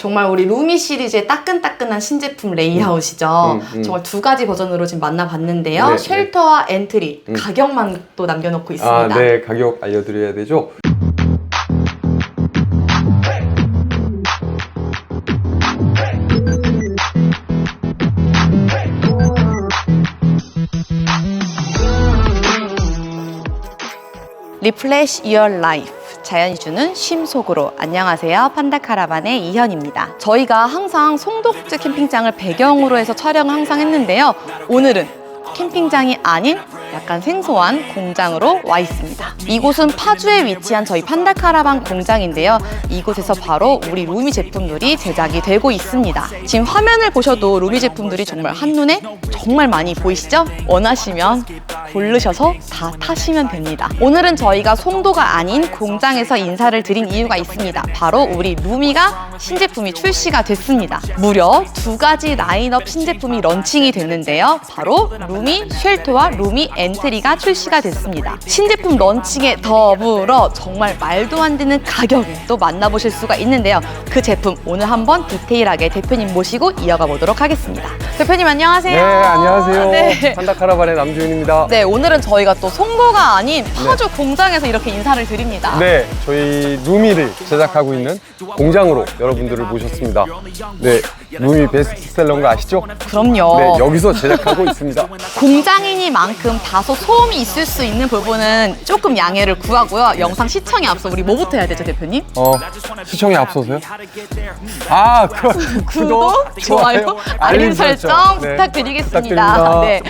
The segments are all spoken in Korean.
정말 우리 루미 시리즈의 따끈따끈한 신제품 레이아웃이죠. 음, 음. 정말 두 가지 버전으로 지금 만나봤는데요. 네, 네. 쉘터와 엔트리 음. 가격만 또 남겨놓고 있습니다. 아, 네, 가격 알려드려야 되죠. 리플래시 Your Life 자연이 주는 쉼 속으로. 안녕하세요. 판다카라반의 이현입니다. 저희가 항상 송도국제 캠핑장을 배경으로 해서 촬영을 항상 했는데요. 오늘은 캠핑장이 아닌 약간 생소한 공장으로 와 있습니다 이곳은 파주에 위치한 저희 판다 카라반 공장인데요 이곳에서 바로 우리 루미 제품들이 제작이 되고 있습니다 지금 화면을 보셔도 루미 제품들이 정말 한눈에 정말 많이 보이시죠? 원하시면 고르셔서 다 타시면 됩니다. 오늘은 저희가 송도가 아닌 공장에서 인사를 드린 이유가 있습니다. 바로 우리 루미가 신제품이 출시가 됐습니다. 무려 두 가지 라인업 신제품이 런칭이 됐는데요. 바로 루미 쉘터와 루미 엔트리가 출시가 됐습니다. 신제품 런칭에 더불어 정말 말도 안 되는 가격에 또 만나보실 수가 있는데요. 그 제품 오늘 한번 디테일하게 대표님 모시고 이어가 보도록 하겠습니다. 대표님 안녕하세요. 네, 안녕하세요. 네. 판다카라반의 남주인입니다. 네, 오늘은 저희가 또 송도가 아닌 파주 공장에서 이렇게 인사를 드립니다. 네, 저희 루미를 제작하고 있는 공장으로 여러분들을 모셨습니다. 네, 루미 베스트셀러인 거 아시죠? 그럼요. 네, 여기서 제작하고 있습니다. 공장이니만큼 다소 소음이 있을 수 있는 부분은 조금 양해를 구하고요. 영상 시청에 앞서 우리 뭐부터 해야 되죠, 대표님? 어, 시청에 앞서서요? 아, 그, 구독, 좋아요, 알림 설정 네, 부탁드리겠습니다. 부탁드립니다. 네.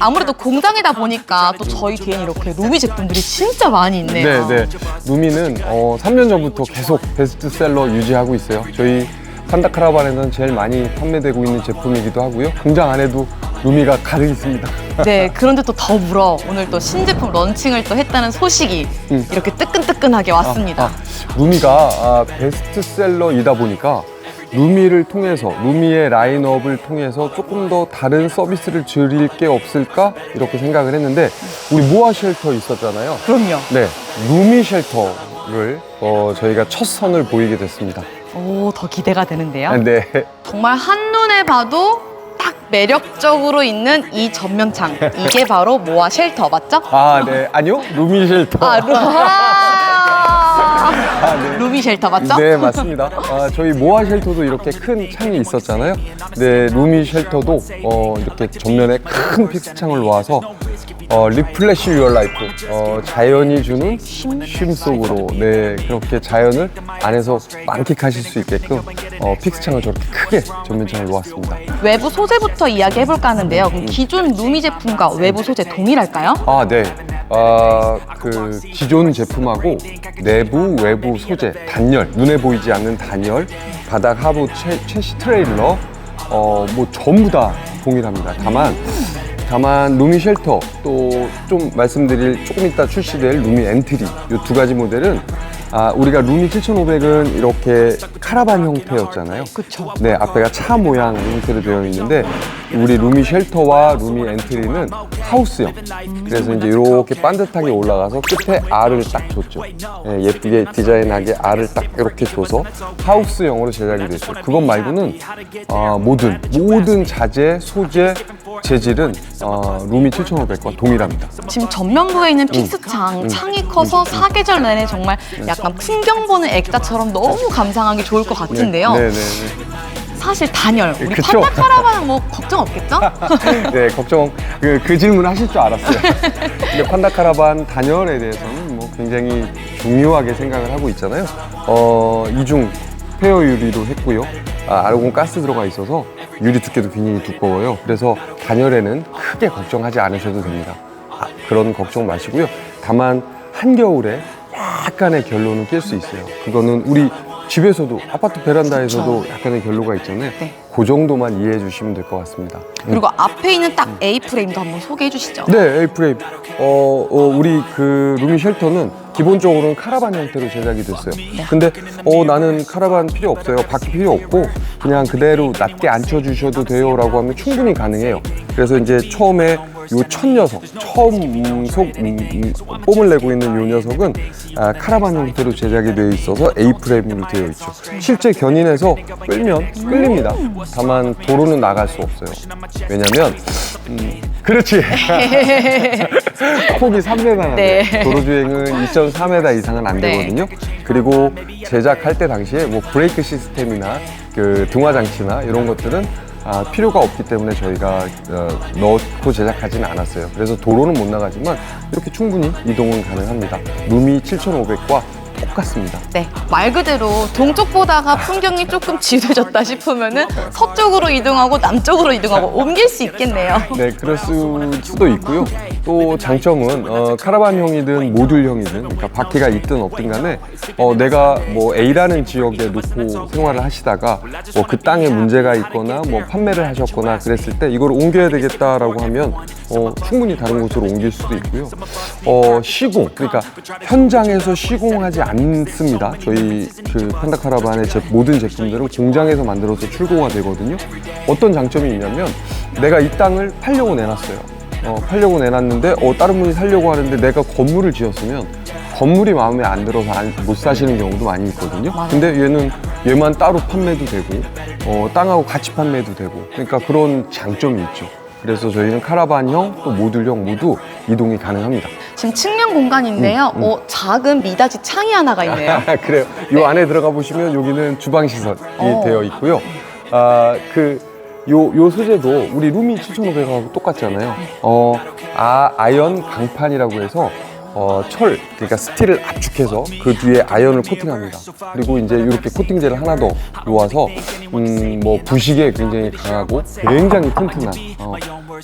아무래도 공장이다 보니까 또 저희 뒤에는 이렇게 루미 제품들이 진짜 많이 있네요. 네, 네. 루미는 어, 3년 전부터 계속 베스트셀러 유지하고 있어요. 저희 판다카라반에는 제일 많이 판매되고 있는 제품이기도 하고요. 공장 안에도 루미가 가득 있습니다. 네, 그런데 또 더불어 오늘 또 신제품 런칭을 또 했다는 소식이 음. 이렇게 뜨끈뜨끈하게 왔습니다. 아, 아, 루미가 아, 베스트셀러이다 보니까 루미를 통해서 루미의 라인업을 통해서 조금 더 다른 서비스를 드릴 게 없을까 이렇게 생각을 했는데 우리 모아 쉘터 있었잖아요. 그럼요. 네, 루미 쉘터를 어, 저희가 첫 선을 보이게 됐습니다. 오, 더 기대가 되는데요. 아, 네, 정말 한눈에 봐도 딱 매력적으로 있는 이 전면창. 이게 바로 모아 쉘터, 맞죠? 아, 네, 아니요, 루미 쉘터. 아, 루, 아, 아, 네. 루미 쉘터, 맞죠? 네, 맞습니다. 아, 저희 모아 쉘터도 이렇게 큰 창이 있었잖아요. 네, 루미 쉘터도 어, 이렇게 전면에 큰 픽스 창을 놓아서 어, 리플래시 유얼 라이프, 어, 자연이 주는 쉼 속으로, 네, 그렇게 자연을 안에서 만끽하실 수 있게끔 어, 픽스 창을 저렇게 크게 전면창을 놓았습니다. 외부 소재부터 이야기해볼까 하는데요. 그럼 기존 루미 제품과 외부 소재 동일할까요? 아, 네. 아, 그 기존 제품하고 내부, 외부 소재, 단열, 눈에 보이지 않는 단열, 바닥 하부 최, 최시 트레일러, 어, 뭐 전부 다 동일합니다. 다만, 다만 루미 쉘터 또 좀 말씀드릴 조금 이따 출시될 루미 엔트리 이 두 가지 모델은 아, 우리가 루미 7500은 이렇게 카라반 형태였잖아요. 그쵸. 네, 앞에가 차 모양 형태로 되어 있는데 우리 루미 쉘터와 루미 엔트리는 하우스형. 그래서 이제 이렇게 반듯하게 올라가서 끝에 R을 딱 줬죠. 예, 예쁘게 디자인하게 R을 딱 이렇게 줘서 하우스형으로 제작이 됐어요. 그것 말고는 어, 모든 모든 자재, 소재, 재질은 어, 루미 7500과 동일합니다. 지금 전면부에 있는 픽스창, 창이 커서 사계절 내내 정말 약간 풍경 보는 액자처럼 너무 감상하기 좋을 것 같은데요. 네, 네, 네. 사실 단열, 우리 그쵸. 판다 카라반은 뭐 걱정 없겠죠? 네, 걱정 그, 그 질문 하실 줄 알았어요. 근데 판다 카라반 단열에 대해서는 뭐 굉장히 중요하게 생각을 하고 있잖아요. 어, 이중 페어 유리로 했고요. 아, 아르곤 가스 들어가 있어서 유리 두께도 굉장히 두꺼워요. 그래서 단열에는 크게 걱정하지 않으셔도 됩니다. 아, 그런 걱정 마시고요. 다만 한겨울에 약간의 결로는 낄 수 있어요. 그거는 우리 집에서도 아파트 베란다에서도 약간의 결로가 있잖아요. 네. 그 정도만 이해해 주시면 될 것 같습니다. 그리고 앞에 있는 딱 A 프레임도 한번 소개해 주시죠. 네, A프레임. 어, 어, 우리 그 루미 쉘터는 기본적으로는 카라반 형태로 제작이 됐어요. 근데 어, 나는 카라반 필요 없어요. 바퀴 필요 없고 그냥 그대로 낮게 앉혀 주셔도 돼요라고 하면 충분히 가능해요. 그래서 이제 처음에 요 첫 녀석, 처음 음, 속 음, 음, 뽐을 내고 있는 요 녀석은 아, 카라반 형태로 제작이 되어 있어서 A 프레임으로 되어 있죠. 실제 견인해서 끌면 끌립니다. 다만 도로는 나갈 수 없어요. 왜냐면 음, 그렇지. 폭이 3m나 네. 돼요. 도로 주행은 2.4m 이상은 안 네. 되거든요. 그리고 제작할 때 당시에 뭐 브레이크 시스템이나 그 등화 장치나 이런 것들은 아, 필요가 없기 때문에 저희가 어, 넣고 제작하지는 않았어요. 그래서 도로는 못 나가지만 이렇게 충분히 이동은 가능합니다. 루미 7500과 똑같습니다. 네, 말 그대로 동쪽 보다가 풍경이 조금 지도졌다 싶으면은 서쪽으로 이동하고 남쪽으로 이동하고 옮길 수 있겠네요. 네, 그럴 수, 수도 있고요. 또 장점은 어, 카라반형이든 모듈형이든 그러니까 바퀴가 있든 없든 간에 어, 내가 뭐 A라는 지역에 놓고 생활을 하시다가 뭐 그 땅에 문제가 있거나 뭐 판매를 하셨거나 그랬을 때 이걸 옮겨야 되겠다라고 하면 어, 충분히 다른 곳으로 옮길 수도 있고요. 어, 시공 그러니까 현장에서 시공하지 않 습니다. 저희 그 판다 카라반의 제 모든 제품들은 공장에서 만들어서 출고가 되거든요. 어떤 장점이 있냐면 내가 이 땅을 팔려고 내놨어요. 어, 팔려고 내놨는데 어, 다른 분이 살려고 하는데 내가 건물을 지었으면 건물이 마음에 안 들어서 안- 못 사시는 경우도 많이 있거든요. 근데 얘는 얘만 따로 판매도 되고 어, 땅하고 같이 판매도 되고 그러니까 그런 장점이 있죠. 그래서 저희는 카라반형 또 모듈형 모두 이동이 가능합니다. 지금 측면 공간인데요. 음, 어, 작은 미닫이 창이 하나가 있네요. 그래요. 이 안에 들어가 보시면 여기는 주방 시설이 어. 되어 있고요. 아, 그, 요, 요 소재도 우리 루미 7500하고 똑같잖아요. 어, 아, 아연 강판이라고 해서 어, 철, 그러니까 스틸을 압축해서 그 뒤에 아연을 코팅합니다. 그리고 이제 이렇게 코팅제를 하나 더 놓아서, 음, 뭐, 부식에 굉장히 강하고 굉장히 튼튼한, 어,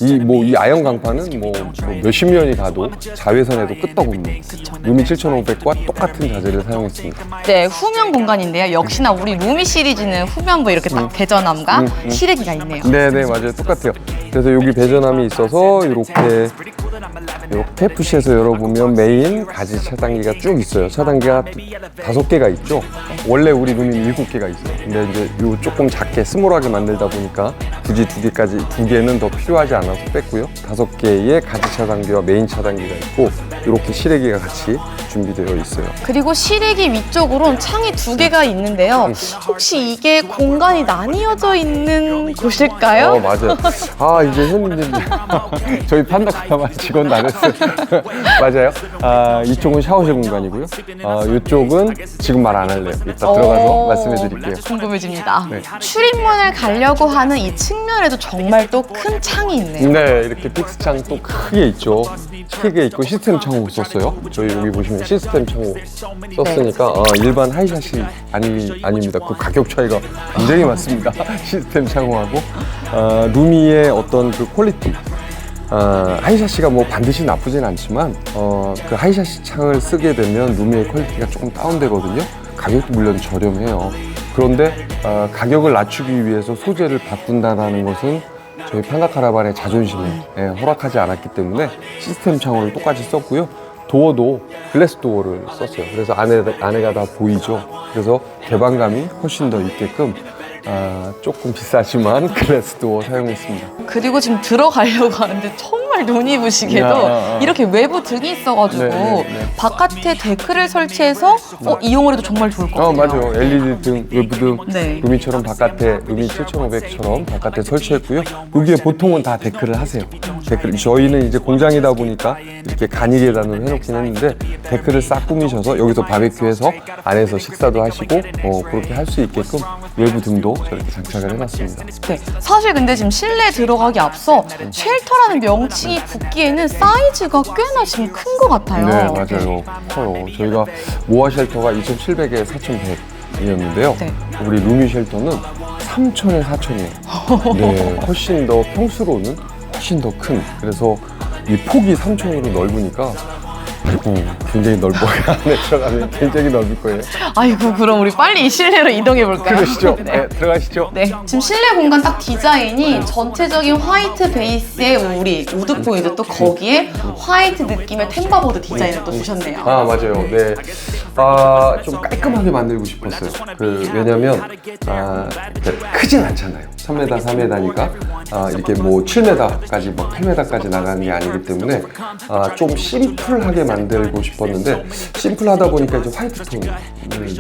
이, 뭐, 이 아연 강판은 뭐, 뭐 몇십 년이 가도 자외선에도 끄떡없는 루미 7500과 똑같은 자재를 사용했습니다. 네, 후면 공간인데요. 역시나 우리 루미 시리즈는 후면부 이렇게 딱 배전함과 음, 음. 실외기가 있네요. 네네 맞아요 똑같아요 그래서 여기 배전함이 있어서 이렇게 이렇게 푸시해서 열어보면 메인 가지 차단기가 쭉 있어요 차단기가 다섯 개가 있죠 원래 우리 룸이 일곱 개가 있어요 근데 이제 요 조금 작게 스몰하게 만들다 보니까 굳이 두 개까지 두 개는 더 필요하지 않아서 뺐고요 다섯 개의 가지 차단기와 메인 차단기가 있고 이렇게 실외기가 같이 준비되어 있어요 그리고 실외기 위쪽으로는 창이 두 개가 있는데요. 음. 혹시 이게 공간이 나뉘어져 있는 곳일까요? 어 맞아요. 아 이제 현님 저희 판다 카라반 직원 나눴어요. 맞아요. 아 이쪽은 샤워실 공간이고요. 아 이쪽은 지금 말 안 할래요. 이따 들어가서 어, 말씀해 드릴게요. 궁금해집니다. 네. 출입문을 가려고 하는 이 측면에도 정말 또 큰 창이 있네요. 네 이렇게 픽스창 또 크게 있죠. 크게 있고 시스템 창호 썼어요. 저희 여기 보시면 시스템 창호 썼으니까 아, 일반 하이샷이 아니 아닙니다. 그 가격 차이가 굉장히 많습니다. 시스템 창호하고 아, 루미의 어떤 그 퀄리티. 아, 하이샤시가 뭐 반드시 나쁘진 않지만 어, 그 하이샤시 창을 쓰게 되면 루미의 퀄리티가 조금 다운되거든요. 가격도 물론 저렴해요. 그런데 어, 가격을 낮추기 위해서 소재를 바꾼다는 것은 저희 판다카라반의 자존심에 예, 허락하지 않았기 때문에 시스템 창호를 똑같이 썼고요. 도어도 글래스 도어를 썼어요. 그래서 안에, 안에가 다 보이죠. 그래서 개방감이 훨씬 더 있게끔 아, 조금 비싸지만 글래스 도어 사용했습니다. 그리고 지금 들어가려고 하는데 정말 야, 아, 아. 이렇게 외부 등이 있어가지고 네, 네, 네. 바깥에 데크를 설치해서 어, 이용을 해도 정말 좋을 것어 같아요. 맞아요 LED 등 외부 등 네. 루미처럼 바깥에 루미 7500처럼 바깥에 설치했고요 여기에 보통은 다 데크를 하세요 데크를 저희는 이제 공장이다 보니까 이렇게 간이 계단으로 해놓긴 했는데 데크를 싹 꾸미셔서 여기서 바베큐해서 안에서 식사도 하시고 어, 그렇게 할 수 있게끔 외부 등도 저렇게 장착을 해놨습니다 네. 사실 근데 지금 실내에 들어가기 앞서 쉘터라는 명칭 이 붙기에는 사이즈가 꽤나 지금 큰 것 같아요. 네 맞아요. 커요. 저희가 모아 쉘터가 2700에 4100이었는데요. 네. 우리 루미 쉘터는 3000에 4000이에요. 네 훨씬 더 평수로는 훨씬 더 큰. 그래서 이 폭이 3000으로 넓으니까 음, 굉장히 넓어요 안에 들어가면 굉장히 넓을 거예요 아이고 그럼 우리 빨리 이 실내로 이동해 볼까요? 그러시죠 네. 네, 들어가시죠 네, 지금 실내 공간 딱 디자인이 전체적인 화이트 베이스의 우리 우드 포인트 또 거기에 화이트 느낌의 템바보드 디자인을 또 주셨네요. 아 맞아요. 네. 아좀 깔끔하게 만들고 싶었어요. 그 왜냐면 아 이렇게 크진 않잖아요. 3m, 4m니까 아, 이렇게 뭐 7m까지 뭐 8m까지 나가는 게 아니기 때문에 아, 좀 심플하게 만들고 싶었는데 심플하다 보니까 이제 화이트 톤을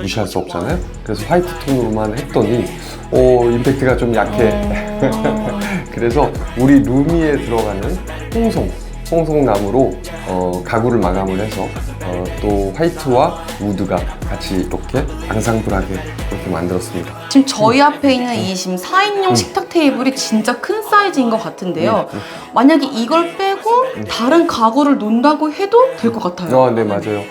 무시할 수 없잖아요. 그래서 화이트 톤으로만 했더니 어, 임팩트가 좀 약해. 그래서 우리 루미에 들어가는 홍 송, 홍송나무로 어, 가구를 마감을 해서 어, 또 화이트와 우드가 같이 이렇게 앙상블하게 그렇게 만들었습니다. 지금 저희 앞에 있는 이 지금 4인용 식탁 테이블이 진짜 큰 사이즈인 것 같은데요. 만약에 이걸 빼고 다른 가구를 놓는다고 해도 될 것 같아요. 어, 네 맞아요.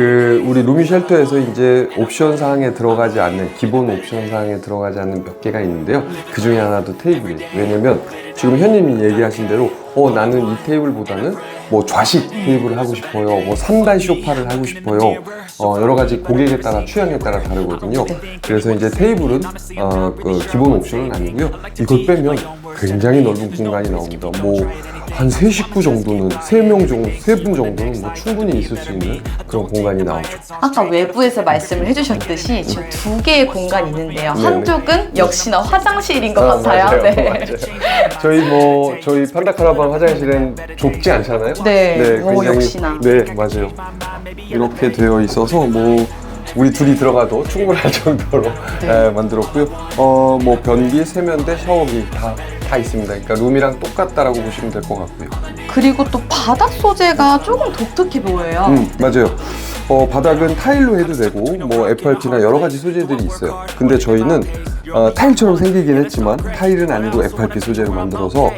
그 우리 루미 쉘터에서 이제 옵션 사항에 들어가지 않는 기본 옵션 사항에 들어가지 않는 몇 개가 있는데요. 그 중에 하나도 테이블이에요. 왜냐면 지금 현님이 얘기하신 대로 어 나는 이 테이블보다는 뭐 좌식 테이블을 하고 싶어요. 뭐 3단 소파를 하고 싶어요. 어 여러 가지 고객에 따라 취향에 따라 다르거든요. 그래서 이제 테이블은 어 그 기본 옵션은 아니고요. 이걸 빼면 굉장히 넓은 공간이 나옵니다. 뭐한세 식구 정도는 세명 정도, 세분 정도는 뭐 충분히 있을 수 있는 그런 공간이 나오죠. 아까 외부에서 말씀을 해주셨듯이 지금 두 개의 공간이 있는데요. 네네. 한쪽은 역시나 화장실인 것 아, 같아요. 맞아요, 네. 맞아요. 저희 뭐 저희 판다카라반 화장실은 좁지 않잖아요. 네. 오, 역시나. 네, 맞아요. 이렇게 되어 있어서 뭐 우리 둘이 들어가도 충분할 정도로 네. 예, 만들었고요. 어, 뭐 변기, 세면대, 샤워기 다 다 있습니다. 그러니까 룸이랑 똑같다라고 보시면 될 것 같고요. 그리고 또 바닥 소재가 조금 독특해 보여요. 음, 맞아요. 어, 바닥은 타일로 해도 되고, 뭐, FRP나 여러 가지 소재들이 있어요. 근데 저희는 어, 타일처럼 생기긴 했지만, 타일은 아니고 FRP 소재로 만들어서,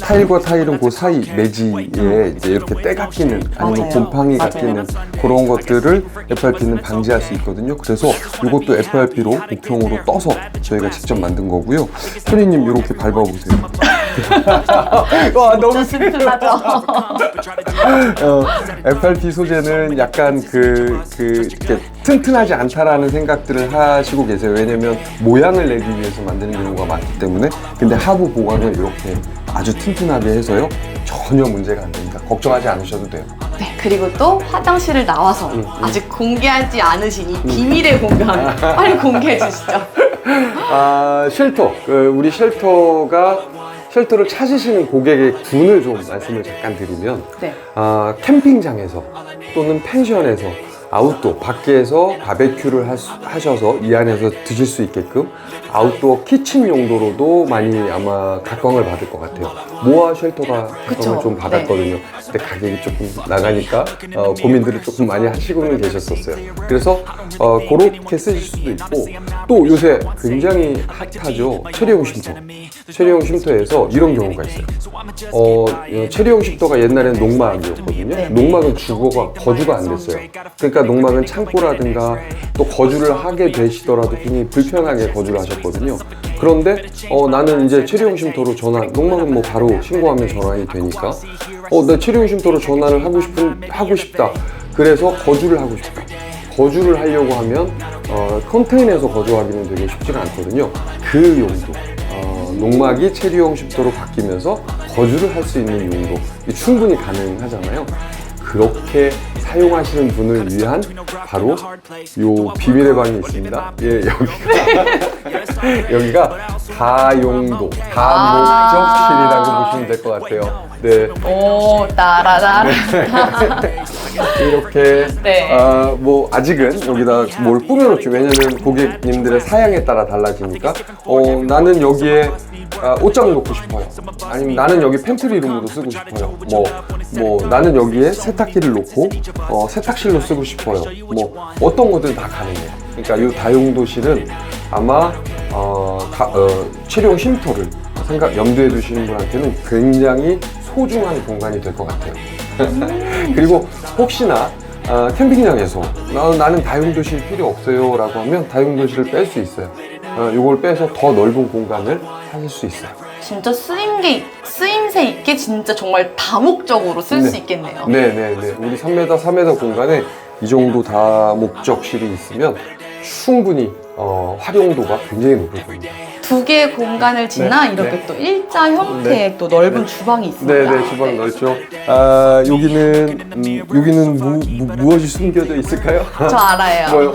타일과 타일은 그 사이 매지에 이제 이렇게 때가 끼는, 아니면 맞아요. 곰팡이가 맞아요. 끼는 그런 것들을 FRP는 방지할 수 있거든요. 그래서 이것도 FRP로 목형으로 떠서 저희가 직접 만든 거고요. 현이님, 이렇게 밟아보세요. 와, 너무 심플하죠? 어, FRP 소재는 약간 그, 그, 이렇게 튼튼하지 않다라는 생각들을 하시고 계세요. 왜냐면 모양을 내기 위해서 만드는 경우가 많기 때문에. 근데 하부 보강을 이렇게 아주 튼튼하게 해서요. 전혀 문제가 안 됩니다. 걱정하지 않으셔도 돼요. 네, 그리고 또 화장실을 나와서 아직 공개하지 않으신 이 비밀의 공간 빨리 공개해 주시죠. 아, 쉘터. 그 우리 쉘터가 쉘터를 찾으시는 고객의 군을 좀 말씀을 잠깐 드리면 네. 아, 캠핑장에서 또는 펜션에서 아웃도어 밖에서 바베큐를 하, 하셔서 이 안에서 드실 수 있게끔 아웃도어 키친 용도로도 많이 아마 각광을 받을 것 같아요. 모아 쉘터가 각광을. 좀 받았거든요. 근데 가격이 조금 나가니까 어, 고민들을 조금 많이 하시고는 계셨었어요. 그래서 어, 그렇게 쓰실 수도 있고 또 요새 굉장히 핫하죠. 체리용 쉼터. 체리용 쉼터에서 이런 경우가 있어요. 어, 이 체리용 쉼터가 옛날엔 농막이었거든요. 네. 농막은 주거가 거주가 안 됐어요. 그러니까 농막은 창고라든가 또 거주를 하게 되시더라도 굉장히 불편하게 거주를 하셨거든요. 그런데 어, 나는 이제 체리용 쉼터로 전환, 농막은 뭐 바로 신고하면 전환이 되니까 어, 나 체리용 쉼터로 전환을 하고 싶은 하고 싶다. 그래서 거주를 하고 싶다. 거주를 하려고 하면 어, 컨테이너에서 거주하기는 되게 쉽지가 않거든요. 그 용도. 어, 농막이 체리용 쉼터로 바뀌면서 거주를 할 수 있는 용도 충분히 가능하잖아요. 그렇게 사용하시는 분을 위한 바로 요 비밀의 방이 있습니다. 예, 여기가 여기가 다용도 다목적실이라고 보시면 될 것 같아요. 네. 오, 따라따라. 이렇게 네. 아, 뭐 아직은 여기다 뭘 꾸며놓죠. 왜냐면 고객님들의 사양에 따라 달라지니까 어, 나는 여기에 아, 옷장 놓고 싶어요. 아니면 나는 여기 팬트리 룸으로 쓰고 싶어요. 뭐, 뭐 나는 여기에 세탁기를 놓고 어, 세탁실로 쓰고 싶어요. 뭐 어떤 것들 다 가능해요. 그러니까 이 다용도실은 아마 어, 가, 어, 체리용 쉼터를 생각 염두에 두시는 분한테는 굉장히 소중한 공간이 될 것 같아요. 그리고 혹시나 아, 캠핑장에서 나, 나는 다용도실 필요 없어요 라고 하면 다용도실을 뺄 수 있어요. 어, 이걸 빼서 더 넓은 공간을 찾을 수 있어요. 진짜 쓰임게, 쓰임새 있게 진짜 정말 다목적으로 쓸 수 네. 있겠네요. 네네네. 우리 3m 3m 공간에 이 정도 다 목적실이 있으면 충분히 어, 활용도가 굉장히 높을 겁니다 두 개의 공간을 지나 네, 이렇게 네. 또 일자 형태의 또 넓은 주방이 있습니다. 네네 주방 넓죠. 아 여기는 음, 여기는 무, 무, 무엇이 숨겨져 있을까요? 저 알아요. 뭐요?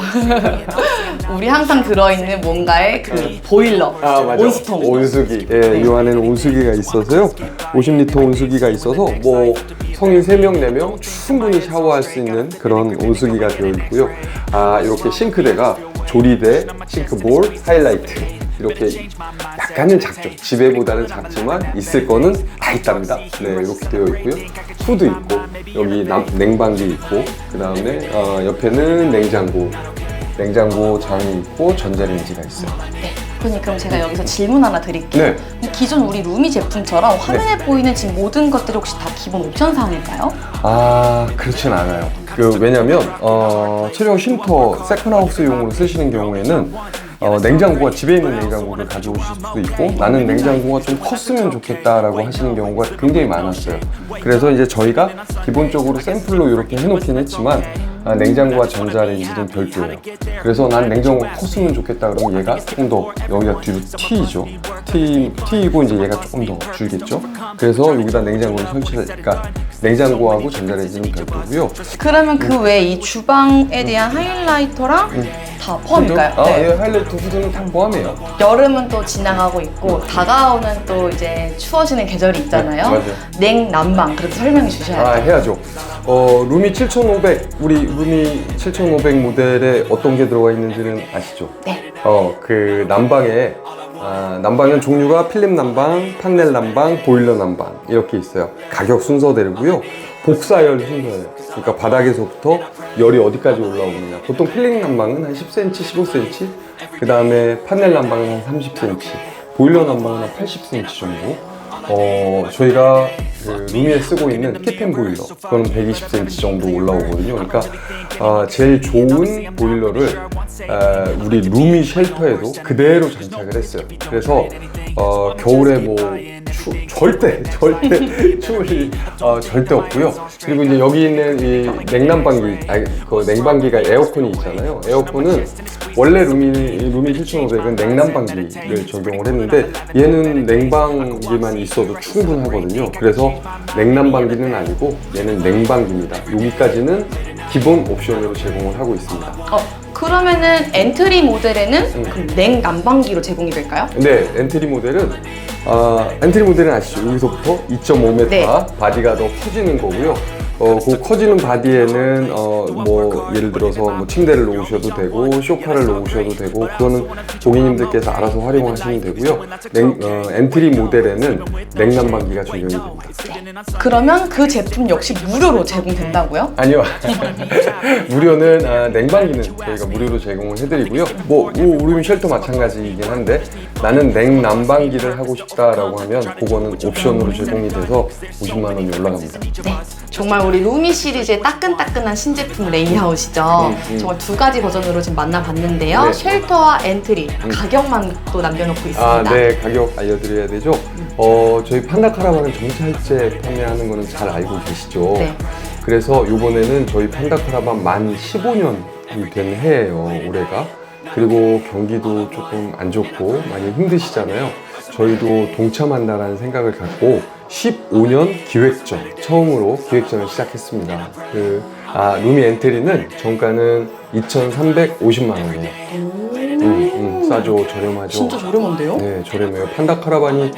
우리 항상 들어있는 뭔가의 그 보일러, 아. 온수통. 온수기. 예, 이 안에는 온수기가 있어서요. 50리터 온수기가 있어서 뭐 성인 3명, 4명 충분히 샤워할 수 있는 그런 온수기가 되어 있고요. 아 이렇게 싱크대가 조리대, 싱크볼, 하이라이트 이렇게 약간은 작죠. 집에보다는 작지만 있을 거는 다 있답니다. 네, 이렇게 되어 있고요. 후드 있고 여기 남- 냉방기 있고 그 다음에 어, 옆에는 냉장고, 냉장고 장이 있고 전자레인지가 있어요. 네. 그럼 그럼 제가 여기서 질문 하나 드릴게요. 네. 기존 우리 루미 제품처럼 화면에 보이는 지금 모든 것들이 혹시 다 기본 옵션 사항일까요? 아 그렇진 않아요. 그 왜냐면 어, 최종 쉼터 세컨하우스용으로 쓰시는 경우에는 어, 냉장고가 집에 있는 냉장고를 가져오실 수도 있고 나는 냉장고가 좀 컸으면 좋겠다라고 하시는 경우가 굉장히 많았어요. 그래서 이제 저희가 기본적으로 샘플로 이렇게 해놓긴 했지만 아, 냉장고와 전자레인지는 별도예요. 그래서 난 냉장고가 컸으면 좋겠다 그러면 얘가 조금 더 여기가 뒤로 T이죠. T, T이고 이제 얘가 조금 더 줄겠죠. 그래서 여기다 냉장고를 설치를, 그러니까 냉장고하고 전자레인지는 별도고요. 그러면 그 외에 이 주방에 대한 하이라이터랑 다 포함일까요? 아, 네. 예, 하이라이트 후드는 다 포함해요. 여름은 또 지나가고 있고 다가오는 또 이제 추워지는 계절이 있잖아요. 네, 맞아요. 냉난방 그렇게 설명해 주셔야죠. 아, 해야죠. 어, 루미 7500, 우리 루미 7500 모델에 어떤 게 들어가 있는지는 아시죠? 네. 어, 그 난방에 아, 난방은 종류가 필립 난방, 판넬 난방, 보일러 난방 이렇게 있어요. 가격 순서대로고요. 복사열 순서예요. 그러니까 바닥에서부터 열이 어디까지 올라오느냐. 보통 필립 난방은 한 10cm, 15cm. 그 다음에 판넬 난방은 한 30cm. 보일러 난방은 한 80cm 정도. 어, 저희가 그 루미에 쓰고 있는 키펜 보일러 그거는 120cm 정도 올라오거든요. 그러니까 아, 제일 좋은 보일러를 아, 우리 루미 쉘터에도 그대로 장착을 했어요. 그래서 어, 겨울에 뭐 추, 절대 절대 추울 어, 절대 없고요. 그리고 이제 여기 있는 이 냉난방기, 아니, 그 냉방기가 에어컨이 있잖아요. 에어컨은 원래 루미 루미 7500은 냉난방기를 적용을 했는데 얘는 냉방기만 있어도 충분하거든요. 그래서 냉난방기는 아니고 얘는 냉방기입니다. 여기까지는 기본 옵션으로 제공을 하고 있습니다. 어, 그러면은 엔트리 모델에는 음. 그럼 냉 난방기로 제공이 될까요? 네, 엔트리 모델은 아, 엔트리 모델은 아시죠? 여기서부터 2.5m 네. 바디가 더 커지는 거고요. 어, 그 커지는 바디에는 어, 뭐 예를 들어서 뭐 침대를 놓으셔도 되고 소파를 놓으셔도 되고 그거는 고객님들께서 알아서 활용하시면 되고요. 냉, 어, 엔트리 모델에는 냉난방기가 적용이 됩니다. 그러면 그 제품 역시 무료로 제공된다고요? 아니요. 무료는 아, 냉방기는 저희가 무료로 제공을 해드리고요. 뭐 우- 우리 쉘터 마찬가지이긴 한데 나는 냉난방기를 하고 싶다라고 하면 그거는 옵션으로 제공이 돼서 50만 원이 올라갑니다. 네. 정말 우리 루미 시리즈의 따끈따끈한 신제품 레이아웃이죠. 음, 음. 정말 두 가지 버전으로 지금 만나봤는데요. 네. 쉘터와 엔트리 가격만 또 남겨놓고 있습니다. 아, 네, 가격 알려드려야 되죠. 어, 저희 판다 카라반은 정찰제 판매하는 거는 잘 알고 계시죠. 네. 그래서 이번에는 저희 판다 카라반 만 15년이 된 해예요, 올해가. 그리고 경기도 조금 안 좋고 많이 힘드시잖아요. 저희도 동참한다라는 생각을 갖고 15년 기획전 처음으로 기획전을 시작했습니다. 그 아, 루미 엔트리는 정가는 2,350만 원이에요. 음, 음, 싸죠, 저렴하죠. 진짜 저렴한데요? 네, 저렴해요. 판다 카라반이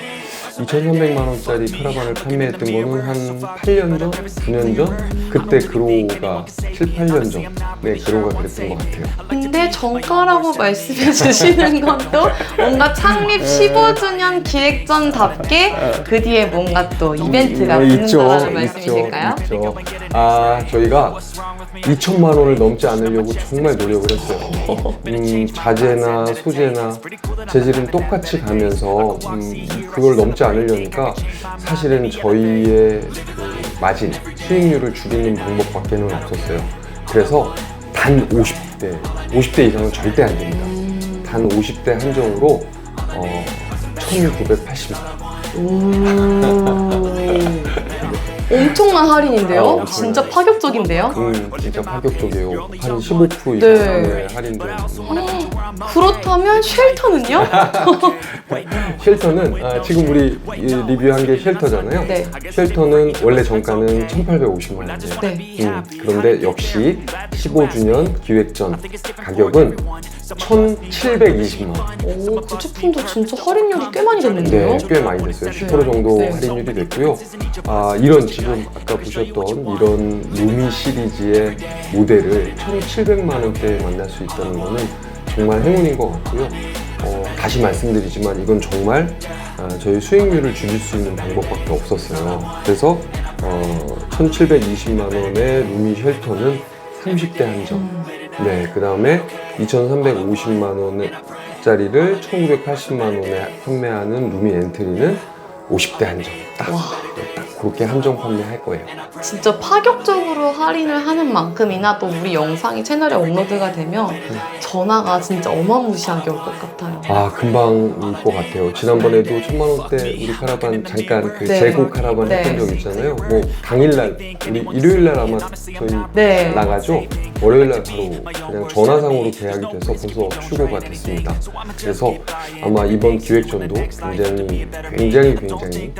2,300만 원짜리 카라반을 판매했던 거는 한 8년 전, 9년 전, 그때 그로가 7, 8년 전, 네 그로가 그랬던 것 같아요. 근데 정가라고 말씀해 주시는 것도 뭔가 창립 15주년 기획전답게 그 뒤에 뭔가 또 이벤트가 음, 붙는다는 말씀이실까요? 있죠, 있죠. 아 저희가 2천만 원을 넘지 않으려고 정말 노력을 했어요. 음, 자재나 소재나 재질은 똑같이 가면서 음, 그걸 넘지 않으려니까 사실은 저희의 그 마진 수익률을 줄이는 방법밖에는 없었어요. 그래서 단 50대, 50대 이상은 절대 안 됩니다. 단 50대 한정으로 어, 1,980만 원. 엄청난 할인인데요? 아, 엄청나요. 진짜 파격적인데요? 음, 진짜 파격적이에요. 한 15% 네. 이상의 할인도. 그렇다면 쉘터는요? 쉘터는 아, 지금 우리 이 리뷰한 게 쉘터잖아요. 네. 쉘터는 원래 정가는 1,850만 원이에요. 네. 음, 그런데 역시 15주년 기획전 가격은 1,720만 원. 오, 그 제품도 진짜 할인율이 꽤 많이 됐는데요? 네, 꽤 많이 됐어요. 10% 정도 네. 할인율이 됐고요. 아, 이런 지금 아까 보셨던 이런 루미 시리즈의 모델을 1,700만 원대에 만날 수 있다는 거는 정말 행운인 것 같고요. 어, 다시 말씀드리지만 이건 정말 아, 저희 수익률을 줄일 수 있는 방법밖에 없었어요. 그래서 어, 1,720만 원의 루미 쉘터는 30대 한정. 네, 그 다음에 2,350만 원짜리를 1,980만 원에 판매하는 루미 엔트리는 50대 한정. 딱, 딱 그렇게 한정 판매할 거예요. 진짜 파격적으로 할인을 하는 만큼이나 또 우리 영상이 채널에 업로드가 되면 전화가 진짜 어마무시하게 올 것 같아요. 아, 금방 올 것 같아요. 지난번에도 천만 원대 우리 카라반 잠깐 그 네. 재고 카라반 네. 했던 적 있잖아요. 뭐 당일날 우리 일요일날 아마 저희 네. 나가죠. 월요일 날 바로 그냥 전화상으로 계약이 돼서 벌써 출고가 됐습니다. 그래서 아마 이번 기획전도 굉장히 굉장히 굉장히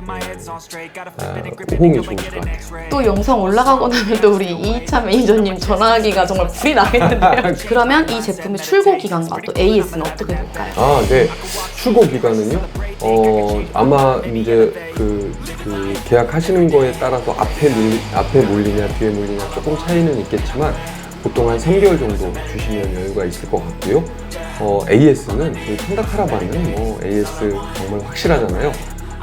아, 호응이 좋을 것 같아요. 또 영상 올라가고 나면 또 우리 이희차 매니저님 전화하기가 정말 불이 나겠는데요. 그러면 이 제품의 출고 기간과 또 AS는 어떻게 될까요? 아, 네. 출고 기간은요. 어, 아마 이제 그, 그 계약하시는 거에 따라서 앞에 몰리, 앞에 몰리냐 뒤에 몰리냐 조금 차이는 있겠지만 보통 한 3개월 정도 주시면 여유가 있을 것 같고요. 어, AS는 저희 판다 카라반은 뭐 AS 정말 확실하잖아요.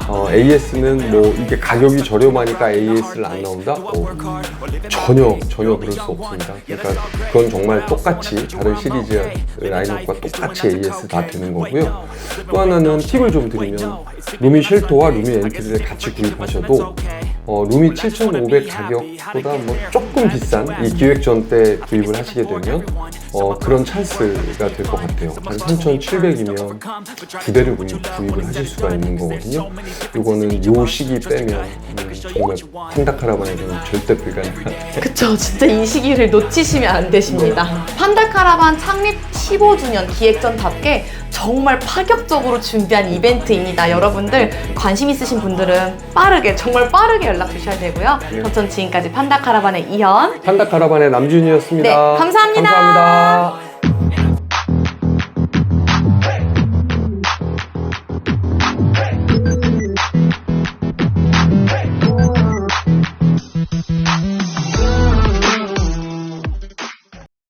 어, AS는 뭐 이게 가격이 저렴하니까 AS를 안 나온다? 어, 전혀 전혀 그럴 수 없습니다. 그러니까 그건 정말 똑같이 다른 시리즈 라인업과 똑같이 AS 다 되는 거고요. 또 하나는 팁을 좀 드리면 루미 쉘터와 루미 엔트리를 같이 구입하셔도 어, 루미 7,500 가격보다 뭐 조금 비싼 이 기획 전 때 구입을 하시게 되면 어, 그런 찬스가 될 것 같아요. 한 3,700이면 두 대를 구입, 구입을 하실 수가 있는 거거든요. 이거는 요 시기 빼면 음, 정말 판다카라반에서는 절대 불가능한 그쵸, 진짜 이 시기를 놓치시면 안 되십니다. 판다 카라반 창립 15주년 기획전답게 정말 파격적으로 준비한 이벤트입니다. 여러분들 관심 있으신 분들은 빠르게, 정말 빠르게 연락 주셔야 되고요. 네. 전 지금까지 판다 카라반의 이현, 판다 카라반의 남준이었습니다. 네, 감사합니다. 감사합니다.